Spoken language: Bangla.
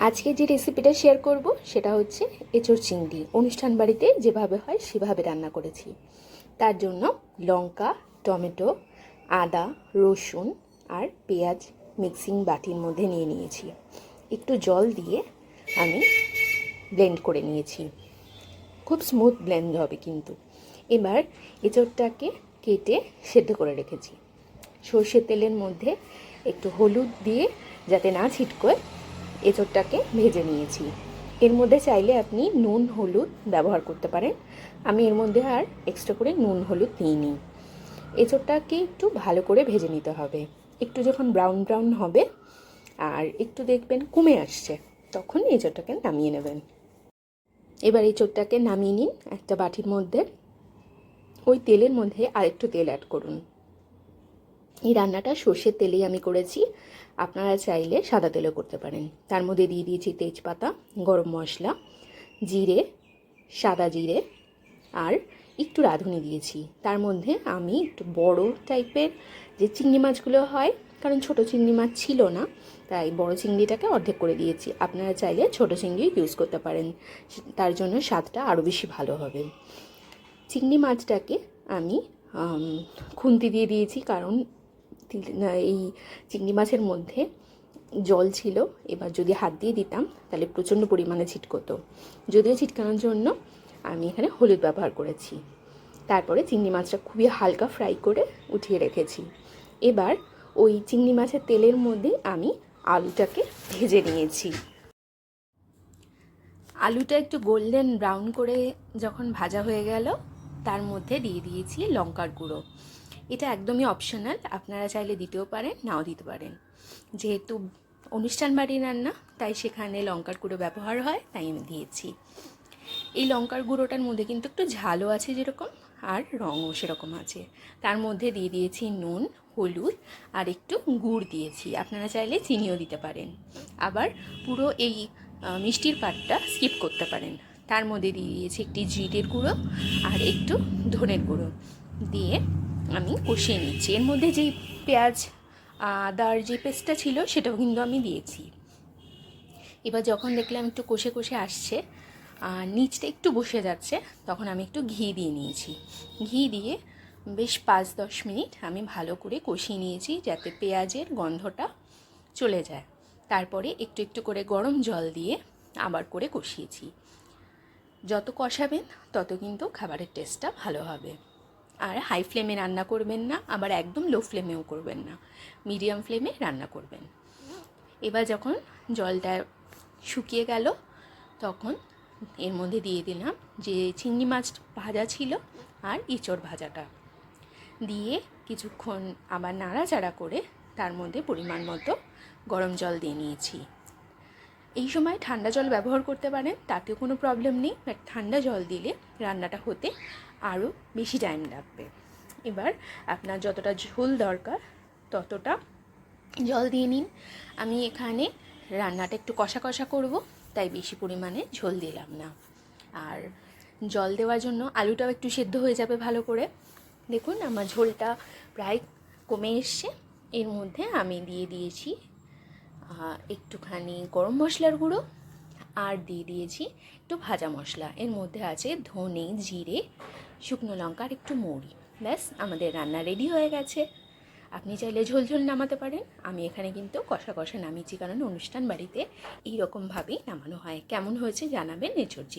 আজকে যে রেসিপিটা শেয়ার করব, সেটা হচ্ছে এঁচোড় চিংড়ি। অনুষ্ঠান বাড়িতে যেভাবে হয়, সেভাবে রান্না করেছি। তার জন্য লঙ্কা, টমেটো, আদা, রসুন আর পেঁয়াজ মিক্সিং বাটির মধ্যে নিয়ে নিয়েছি। একটু জল দিয়ে আমি ব্লেন্ড করে নিয়েছি। খুব স্মুথ ব্লেন্ড হবে কিন্তু। এবার এঁচোড়টাকে কেটে সেদ্ধ করে রেখেছি। সর্ষের তেলের মধ্যে একটু হলুদ দিয়ে যাতে না ছিটকোয় এঁচোড়টাকে ভেজে নিয়েছি। এর মধ্যে চাইলে আপনি নুন, হলুদ ব্যবহার করতে পারেন। আমি এর মধ্যে আর এক্সট্রা করে নুন, হলুদ নিইনি এঁচোড়টাকে একটু ভালো করে ভেজে নিতে হবে। একটু যখন ব্রাউন ব্রাউন হবে আর একটু দেখবেন কমে আসছে, তখন এঁচোড়টাকে নামিয়ে নেবেন। এবার এই নামিয়ে নিন একটা বাটির মধ্যে। ওই তেলের মধ্যে আরেকটু তেল অ্যাড করুন। এই রান্নাটা সর্ষের তেলেই আমি করেছি। আপনারা চাইলে সাদা তেলেও করতে পারেন। তার মধ্যে দিয়ে দিয়েছি তেজপাতা, গরম মশলা, জিরে, সাদা জিরে আর একটু রাঁধুনি দিয়েছি। তার মধ্যে আমি একটু বড় টাইপের যে চিংড়ি মাছগুলো হয়, কারণ ছোট চিংড়ি মাছ ছিল না, তাই বড় চিংড়িটাকে অর্ধেক করে দিয়েছি। আপনারা চাইলে ছোট চিংড়ি ইউজ করতে পারেন। তার জন্য স্বাদটা আরও বেশি ভালো হবে। চিংড়ি মাছটাকে আমি, খুন্তি দিয়ে দিয়েছি, কারণ এই চিংড়ি মাছের মধ্যে জল ছিল, এবার যদি হাত দিয়ে দিতাম, তাহলে প্রচণ্ড পরিমাণে ছিটকতো। যদিও ছিটকানোর জন্য আমি এখানে হলুদ ব্যবহার করেছি। তারপরে চিংড়ি মাছটা খুবই হালকা ফ্রাই করে উঠিয়ে রেখেছি। এবার ওই চিংড়ি মাছের তেলের মধ্যে আমি আলুটাকে ভেজে নিয়েছি। আলুটা একটু গোল্ডেন ব্রাউন করে যখন ভাজা হয়ে গেল, তার মধ্যে দিয়ে দিয়েছি লঙ্কার গুঁড়ো। এটা একদমই অপশনাল আপনারা চাইলে দিতেও পারেন, নাও দিতে পারেন। যেহেতু অনুষ্ঠান বাড়ির রান্না, তাই সেখানে লঙ্কার গুঁড়ো ব্যবহার হয়, তাই আমি দিয়েছি। এই লঙ্কার গুঁড়োটার মধ্যে কিন্তু একটু ঝালও আছে যেরকম, আর রঙও সেরকম আছে। তার মধ্যে দিয়ে দিয়েছি নুন, হলুদ, আর একটু গুড় দিয়েছি। আপনারা চাইলে চিনিও দিতে পারেন। আবার পুরো এই মিষ্টির পাটটা স্কিপ করতে পারেন। তার মধ্যে দিয়ে দিয়েছি একটি জিরের গুঁড়ো আর একটু ধনের গুঁড়ো। দিয়ে আমি কষিয়ে নিচ্ছি। এর মধ্যে যেই পেঁয়াজ, আদার যে পেস্টটা ছিল, সেটাও কিন্তু আমি দিয়েছি। এবার যখন দেখলাম একটু কষে কষে আসছে, আর নিচটা একটু বসে যাচ্ছে, তখন আমি একটু ঘি দিয়ে নিয়েছি। ঘি দিয়ে বেশ পাঁচ দশ মিনিট আমি ভালো করে কষিয়ে নিয়েছি, যাতে পেঁয়াজের গন্ধটা চলে যায়। তারপরে একটু একটু করে গরম জল দিয়ে আবার করে কষিয়েছি। যত কষাবেন, তত কিন্তু খাবারের টেস্টটা ভালো হবে। আর হাই ফ্লেমে রান্না করবেন না, আবার একদম লো ফ্লেমেও করবেন না। মিডিয়াম ফ্লেমে রান্না করবেন। এবার যখন জলটা শুকিয়ে গেল, তখন এর মধ্যে দিয়ে দিলাম যে চিংড়ি মাছ ভাজা ছিল আর ইঁচড় ভাজাটা। দিয়ে কিছুক্ষণ আবার নাড়াচাড়া করে তার মধ্যে পরিমাণ মতো গরম জল দিয়ে নিয়েছি। এই সময় ঠান্ডা জল ব্যবহার করতে পারেন, তাতেও কোনো প্রবলেম নেই। বাট ঠান্ডা জল দিলে রান্নাটা হতে আরও বেশি টাইম লাগবে। এবার আপনার যতটা ঝোল দরকার, ততটা জল দিয়ে নিন। আমি এখানে রান্নাটা একটু কষা কষা করব, তাই বেশি পরিমাণে ঝোল দিলাম না। আর জল দেওয়ার জন্য আলুটাও একটু সেদ্ধ হয়ে যাবে ভালো করে। দেখুন, আমার ঝোলটা প্রায় কমে এসছে। এর মধ্যে আমি দিয়ে দিয়েছি একটুখানি গরম মশলার গুঁড়ো আর দিয়ে দিয়েছি একটু ভাজা মশলা। এর মধ্যে আছে ধনে, জিরে, শুকনো লঙ্কা আর একটু মৌরি। ব্যাস, আমাদের রান্না রেডি হয়ে গেছে। আপনি চাইলে ঝোল ঝোল নামাতে পারেন। আমি এখানে কিন্তু কষা কষা নামিয়েছি, কারণ অনুষ্ঠান বাড়িতে এইরকমভাবেই নামানো হয়। কেমন হয়েছে জানাবেন নেচর্জি